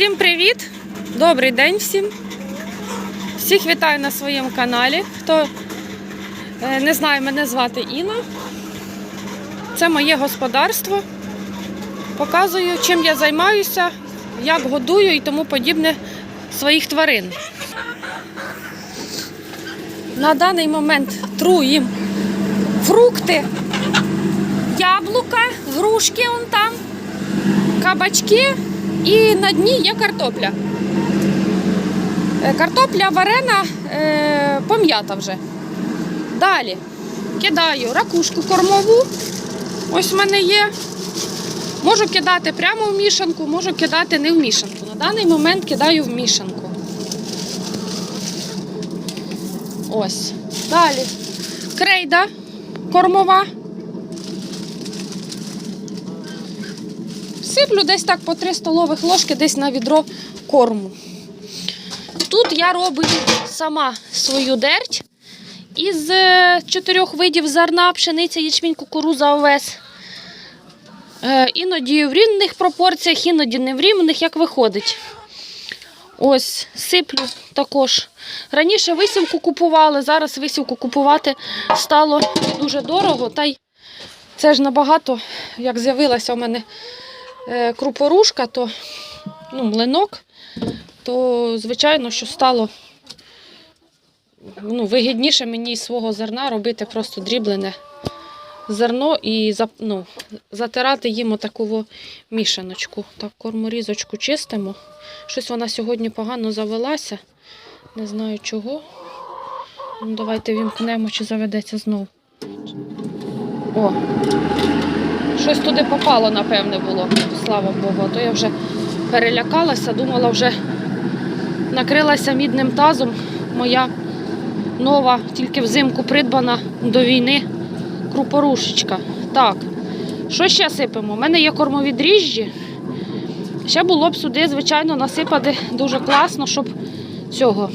Всім привіт! Добрий день всім! Всіх вітаю на своєму каналі. Хто е, не знає, мене звати Інна. Це моє господарство. Показую, чим я займаюся, як годую і тому подібне своїх тварин. На даний момент тру їм фрукти, яблука, грушки он там, кабачки і на дні є картопля. Е, Картопля варена, е, пом'ята вже. Далі кидаю ракушку кормову. Ось в мене є. Можу кидати прямо в мішанку, можу кидати не в мішанку. На даний момент кидаю в мішанку. Ось. Далі. Крейда кормова. Сиплю десь так по 3 столових ложки десь на відро корму. Тут я роблю сама свою дерть із е, чотирьох видів зерна, пшениця, ячмінь, кукуруза, овес. Е, Іноді в рівних пропорціях, іноді не в рівних, як виходить. Ось, сиплю також. Раніше висівку купували, зараз висівку купувати стало дуже дорого. Та й це ж набагато, як з'явилася у мене крупорушка, то ну, млинок, то звичайно, що стало ну, вигідніше мені із свого зерна робити просто дріблене зерно і ну, затирати їм отаку мішаночку. Так, корморізочку чистимо. Щось вона сьогодні погано завелася. Не знаю чого. Ну, давайте вімкнемо, чи заведеться знову. О, щось туди попало, напевне, було. Слава Богу. А то я вже перелякалася, думала, вже накрилася мідним тазом. Моя нова, тільки взимку придбана до війни крупорушечка. Так, що ще сипемо? У мене є кормові дріжджі. Ще було б сюди, звичайно, насипати дуже класно, щоб цього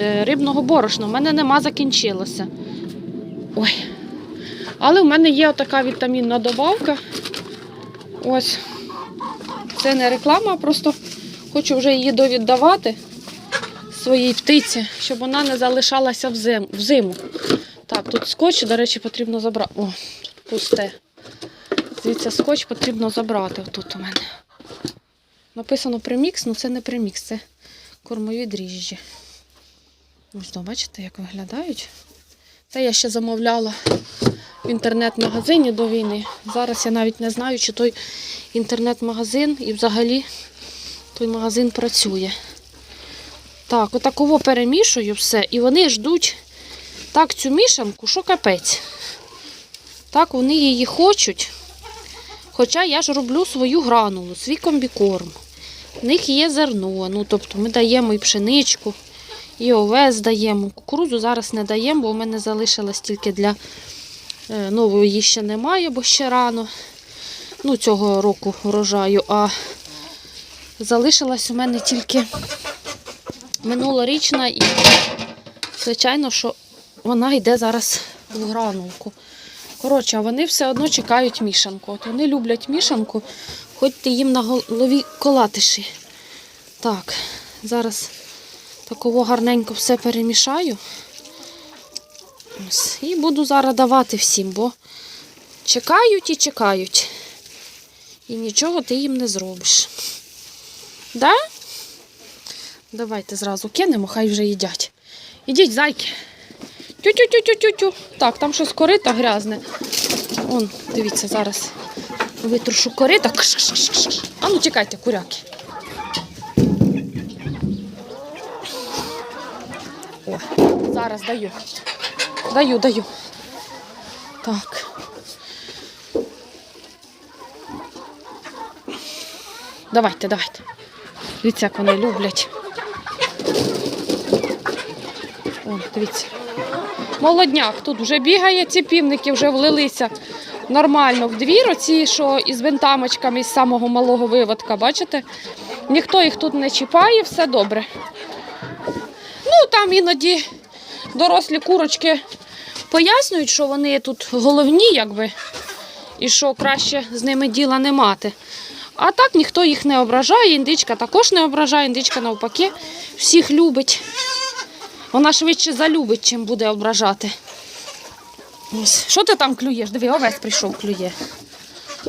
е, рибного борошна. У мене нема, закінчилося. Ой. Але в мене є така вітамінна добавка. Ось. Це не реклама, просто хочу вже її довіддавати своїй птиці, щоб вона не залишалася взим- взиму. Так, тут скотч, до речі, потрібно забрати. О, тут пусте. Звідси скотч потрібно забрати отут у мене. Написано премікс, але це не премікс, це кормові дріжджі. Ось, бачите, як виглядають. Це я ще замовляла в інтернет-магазині до війни. Зараз я навіть не знаю, чи той інтернет-магазин і взагалі той магазин працює. Так, отаково перемішую все, і вони ждуть так цю мішанку, що капець. Так, вони її хочуть. Хоча я ж роблю свою гранулу, свій комбікорм. В них є зерно. Ну, тобто ми даємо і пшеничку, і овес даємо. Кукурузу зараз не даємо, бо в мене залишилось тільки для нової її ще немає, бо ще рано. Ну, цього року врожаю. А залишилась у мене тільки минулорічна і, звичайно, що вона йде зараз в гранулку. Коротше, вони все одно чекають мішанку. От вони люблять мішанку, хоч ти їм на голові колатиші. Так, зараз таково гарненько все перемішаю. Ось, І буду зараз давати всім, бо чекають і чекають. І нічого ти їм не зробиш. Да? Давайте зразу кинемо, хай вже їдять. Ідіть, зайки. Тю-тю-тю-тю-тю-тю. Так, там щось корита грязне. Вон, дивіться, зараз витрушу корита. Кш-кш-кш-кш. А ну тікайте, куряки. О, зараз даю. Даю, даю. Так. Давайте, давайте. Дивіться, як вони люблять. О, дивіться. Молодняк тут вже бігає, ці півники вже влилися нормально в двір, оці, що із винтамочками із самого малого виводка, бачите? Ніхто їх тут не чіпає, все добре. Ну, там іноді дорослі курочки пояснюють, що вони тут головні, якби, і що краще з ними діла не мати. А так ніхто їх не ображає, індичка також не ображає, індичка навпаки всіх любить. Вона швидше залюбить, чим буде ображати. Ось. Що ти там клюєш? Диви, овець прийшов, клює.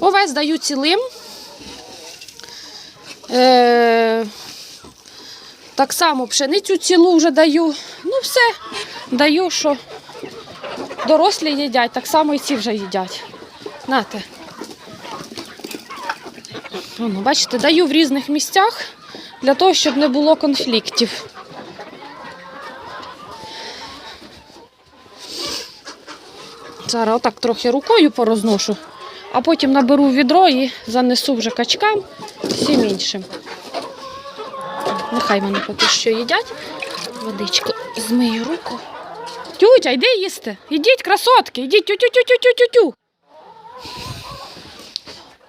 Овець даю цілим. Е, так само пшеницю цілу вже даю. Ну, все, даю, що дорослі їдять, так само і ці вже їдять. Нате. Воно, бачите, даю в різних місцях для того, щоб не було конфліктів. Зараз отак трохи рукою порозношу, а потім наберу відро і занесу вже качкам всім іншим. Нехай вони поки що їдять. Водичку змию руку. Тютя, йди їсти. Ідіть, красотки, ідіть, тю-тю-тю-тю-тю-тю.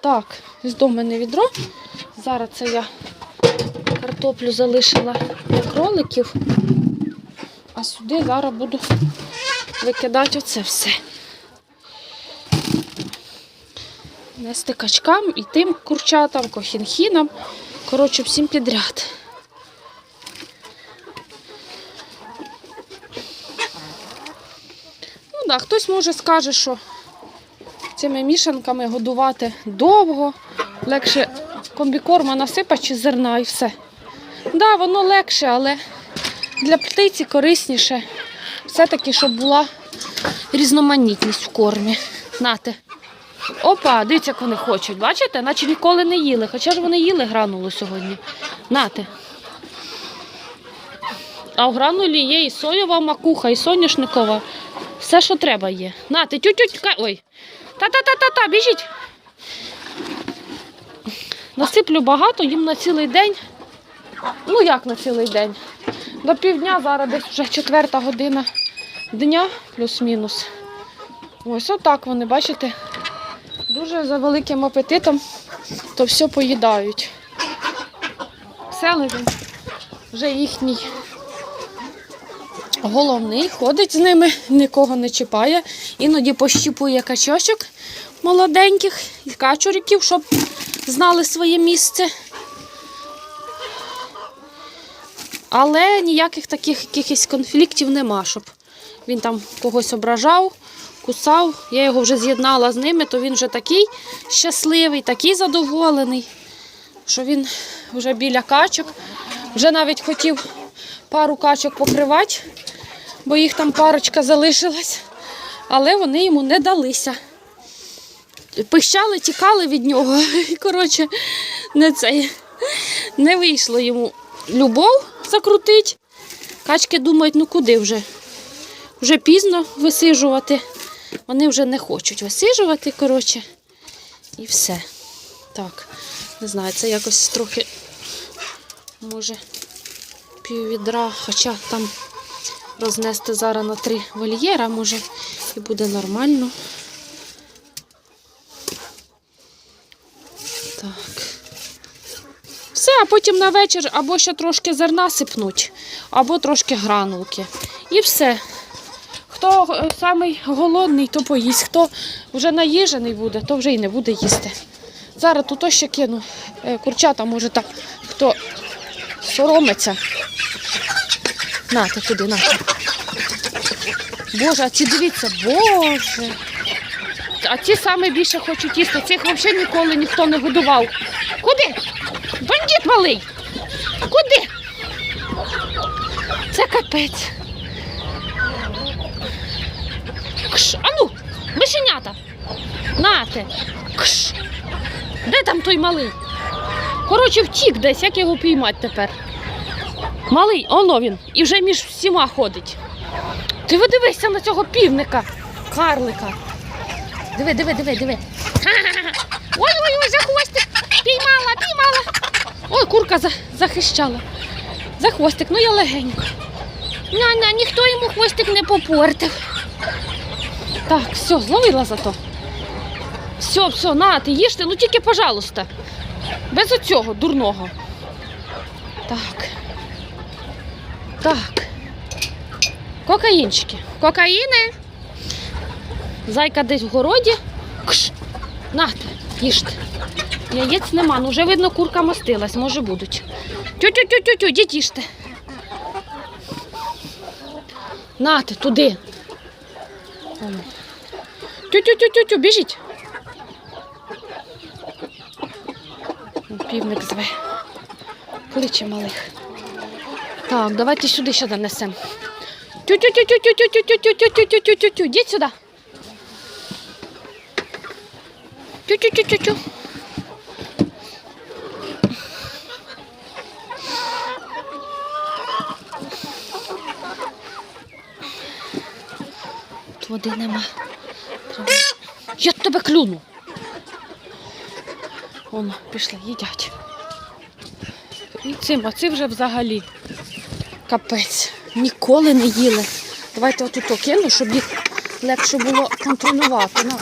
Так, з дому мене відро. Зараз це я картоплю залишила для кроликів. А сюди зараз буду викидати оце все. Нести качкам і тим курчатам, кохінхінам. Коротше, всім підряд. Да, хтось може скаже, що цими мішанками годувати довго, легше комбікорма насипати чи зерна і все. Так, да, воно легше, але для птиці корисніше. Все-таки, щоб була різноманітність в кормі. Нате. Опа, дивіться, як вони хочуть. Бачите? Наче ніколи не їли. Хоча ж вони їли гранулу сьогодні. Нате. А в гранулі є і соєва макуха, і соняшникова. Все, що треба є. Нате, тю-тю-тю. Ой. Та-та-та-та-та, біжіть. Насиплю багато, їм на цілий день. Ну як на цілий день? До півдня, зараз десь вже четверта година дня, плюс-мінус. Ось отак вони, бачите, дуже за великим апетитом то все поїдають. Селезень вже їхній головний, ходить з ними, нікого не чіпає. Іноді пощіпує качочок молоденьких і качуриків, щоб знали своє місце. Але ніяких таких якихось конфліктів нема, щоб він там когось ображав, кусав. Я його вже з'єднала з ними, то він вже такий щасливий, такий задоволений, що він вже біля качок. Вже навіть хотів пару качок покривати, бо їх там парочка залишилась, але вони йому не далися. Пищали, тікали від нього. І, коротше, не цей. Не вийшло йому любов закрутить. Качки думають, ну куди вже? Вже пізно висижувати. Вони вже не хочуть висижувати, коротше. І все. Так, не знаю, це якось трохи, може, піввідра, хоча там рознести зараз на три вольєра, може, і буде нормально. Так. Все, а потім на вечір або ще трошки зерна сипнуть, або трошки гранулки. І все. Хто е, самий голодний, то поїсть. Хто вже наїжений буде, то вже й не буде їсти. Зараз тут ще кину е, курчата, може так, хто соромиться. Нате туди, нате. Боже, а ці дивіться, боже. А ці саме більше хочуть їсти. Цих взагалі ніколи ніхто не годував. Куди? Бандит малий. Куди? Це капець. Кш, ану, мишенята. Нате. Кш. Де там той малий? Коротше, втік десь, як його піймати тепер. Малий, оно він. І вже між всіма ходить. Ти ви дивися на цього півника, карлика. Диви, диви, диви, диви. Ой, ой, ой, за хвостик. Піймала, піймала. Ой, курка за, захищала. За хвостик, ну я легенько. Ня-ня, ніхто йому хвостик не попортив. Так, все, зловила зато. Все, все, на, ти їжте, ну тільки, пожалуйста. Без оцього дурного. Так. Так. Кокаїнчики. Кокаїни. Зайка десь в городі. Кш. Нате, їжте. Яєць нема, ну вже видно, курка мостилась, може будуть. Тю-тю-тю-тю-тю, дітіште. Нате, туди. Тю-тю-тю-тю-тю, біжіть. Півник зве. Кличе малих. Так, давайте сюди ще донесемо. Тю-тю-тю-тю-тю-тю-тю-тю-тю-тю-тю-тю-тю. Йдіть сюди. Тю-тю-тю-тю-тю. Тут води нема. Я тебе клюну. Воно, пішли, їдять. І цим, а ці вже взагалі капець. Ніколи не їли. Давайте отут кину, щоб їх легше було контролювати. На.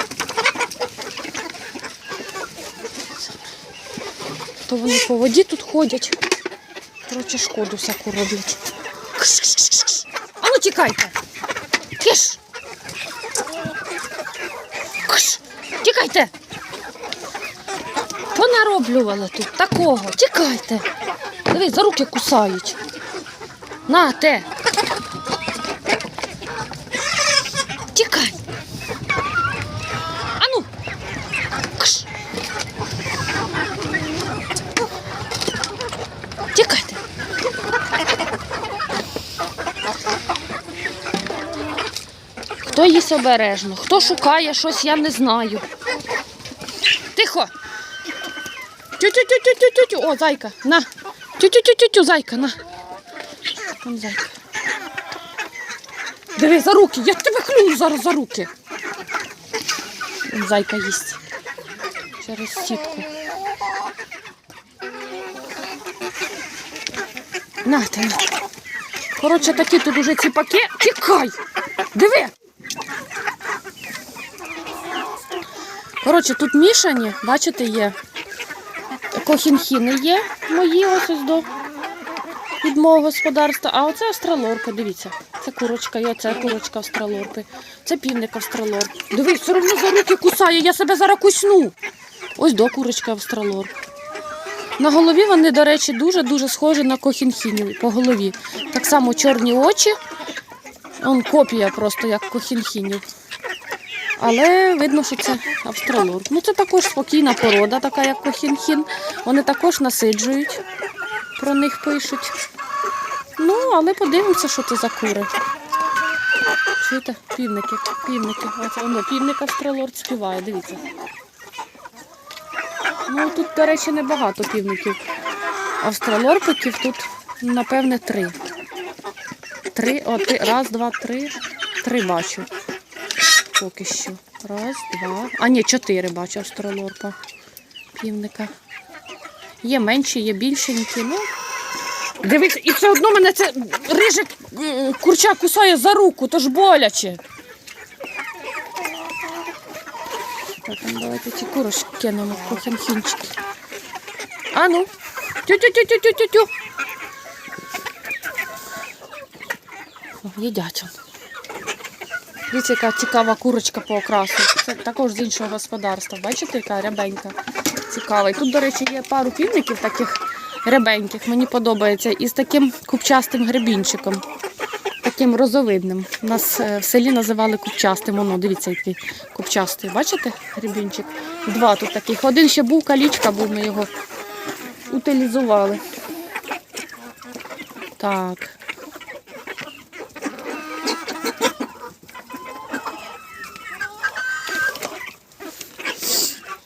То вони по воді тут ходять. Коротше, шкоду всяку роблять. А ну тікайте. Киш. Тікайте. Понароблювали тут такого. Тікайте. Дивись, за руки кусають. На, те. Тікай. Ану. Кш. Тікайте. Хто їсть обережно, хто шукає щось, я не знаю. Тихо. Тю-тю-тю-тю-тю-тю. О, зайка, на. Тю-тю-тю-тю-тю, зайка, на. Там зайка. Диви за руки, я тебе клюну зараз за руки. Зайка їсть. Через сітку. На. Коротше, такі тут уже ціпаки. Тікай! Диви! Коротше, тут мішані, бачите, є. Кохінхіни є мої ось ось до від мого господарства. А оце австралорка, дивіться. Це курочка, і оце курочка австралорпи. Це півник австралорп. Дивись, все одно за руки кусає, я себе зараз кусну. Ось до курочка австралорп. На голові вони, до речі, дуже-дуже схожі на кохінхінів по голові. Так само чорні очі. Он копія просто як кохінхінів. Але видно, що це австралорп. Ну це також спокійна порода, така як кохінхін. Вони також насиджують, про них пишуть. Ну, але подивимося, що це за кури. Чуєте? Півники, півники. Оце воно, півник австралорп співає, дивіться. Ну тут, до речі, небагато півників. Австралорпиків тут, напевне, три. Три, о, ти, раз, два, три. Три бачу. Поки що. Раз, два. А ні, чотири бачу австралорпа. Півника. Є менші, є більшенькі. Ну. Дивись, і все одно мене це рижик курча кусає за руку, то ж боляче. Так, ну, давайте ці курочки кинемо в кохінхінчики. А ну. Тю-тю-тю-тю-тю-тю. О, Їдять. Дивіться, яка цікава курочка по окрасу. Це також з іншого господарства. Бачите, яка рябенька. Цікава. І тут, до речі, є пару півників таких рябеньких. Мені подобається. І з таким купчастим гребінчиком. Таким розовидним. Нас е, в селі називали купчастим. Воно, дивіться, який купчастий. Бачите гребінчик? Два тут таких. Один ще був калічка, був ми його утилізували. Так.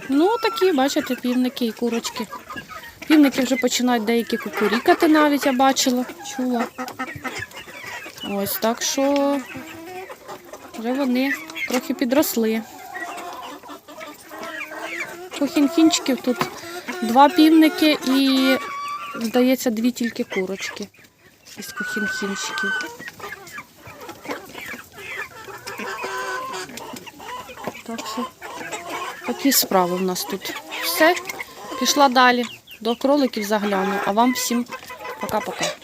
Ну, такі, бачите, півники і курочки. Півники вже починають деякі кукурікати навіть, я бачила, чула. Ось так що вже вони трохи підросли. Кохінхінчиків тут два півники і, здається, дві тільки курочки із кохінхінчиків. Так що такі справи в нас тут. Все, пішла далі. До кроликів загляну. А вам всім пока-пока.